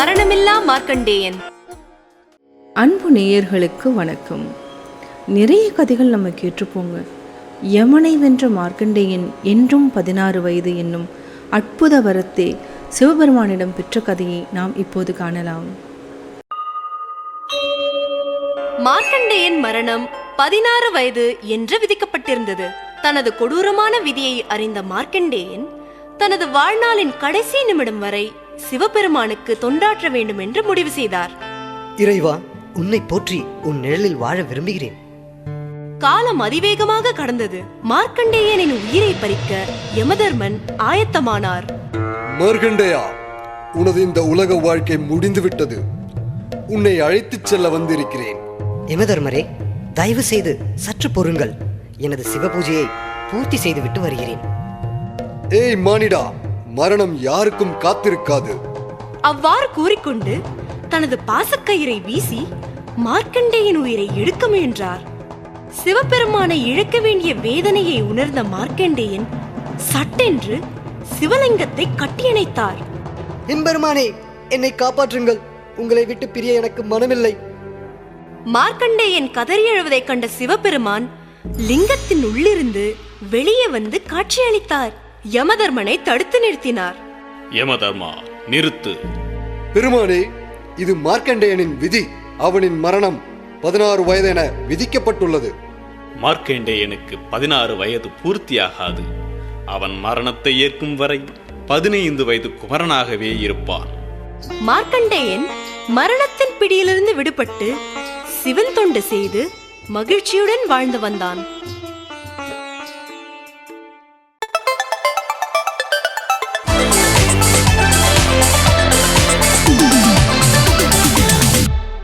மார்க்கண்டேயன். அன்பு நேயர்களுக்கு வணக்கம். நிறைய கதைகள் நம்ம கேட்டிருப்போங்க. யமனை வென்ற மார்க்கண்டேயன் என்றும் பதினாறு வயது என்னும் அற்புத வரத்தை சிவபெருமானிடம் பெற்ற கதையை நாம் இப்போது காணலாம். மார்க்கண்டேயன் மரணம் பதினாறு வயது என்று விதிக்கப்பட்டிருந்தது. தனது கொடூரமான விதியை அறிந்த மார்க்கண்டேயன் தனது வாழ்நாளின் கடைசி நிமிடம் வரை சிவபெருமானுக்கு தொண்டாற்ற வேண்டும் என்று முடிவு செய்தார். இறைவா உன்னை போற்றி உன் நிழலில் வாழ விரும்புகிறேன். காலம் அதிவேகமாக கடந்தது. மார்க்கண்டேயனின் உயிரை பறிக்க யமதர்மன் ஆயத்தமானார். மார்கண்டேயா உனது இந்த உலக வாழ்க்கை முடிந்துவிட்டது. உன்னை அழைத்துச் செல்ல வந்திருக்கிறேன். யமதர்மரே தயவு செய்து சற்று பொறுங்கள். எனது சிவபூஜையை பூர்த்தி செய்துவிட்டு வருகிறேன். ஏய் மானிடா மரணம் யாருக்கும் காத்திருக்காது. அவ்வாறு கூறிக்கொண்டு தனது பாசக்கயிறை வீசி மார்க்கண்டேயன் உயிரை எடுக்க முயன்றார். சிவபெருமானை இழக்க வேண்டிய வேதனையை உணர்ந்த மார்க்கண்டேயன் சட்டென்று சிவலிங்கத்தை கட்டியணைத்தார். எம்பெருமானே என்னை காப்பாற்றுங்கள். உங்களை விட்டு பிரிய எனக்கு மனமில்லை. மார்க்கண்டேயன் கதறி எழுவதைக் கண்ட சிவபெருமான் லிங்கத்தின் உள்ளிருந்து வெளியே வந்து காட்சியளித்தார். யமதர்மனை தடுத்து நிறுத்தினார். யமதர்மா நிறுத்து. பெருமானே இது மார்க்கண்டேயனின் விதி. அவனின் மரணம் பதினாறு வயதென விதிக்கப்பட்டுள்ளது. மார்க்கண்டேயனுக்கு பதினாறு வயது பூர்த்தியாகாது. அவன் மரணத்தை ஏற்கும் வரை பதினைந்து வயது குமரனாகவே இருப்பான். மார்க்கண்டேயன் மரணத்தின் பிடியிலிருந்து விடுபட்டு சிவன் தொண்டு செய்து மகிழ்ச்சியுடன் வாழ்ந்து வந்தான்.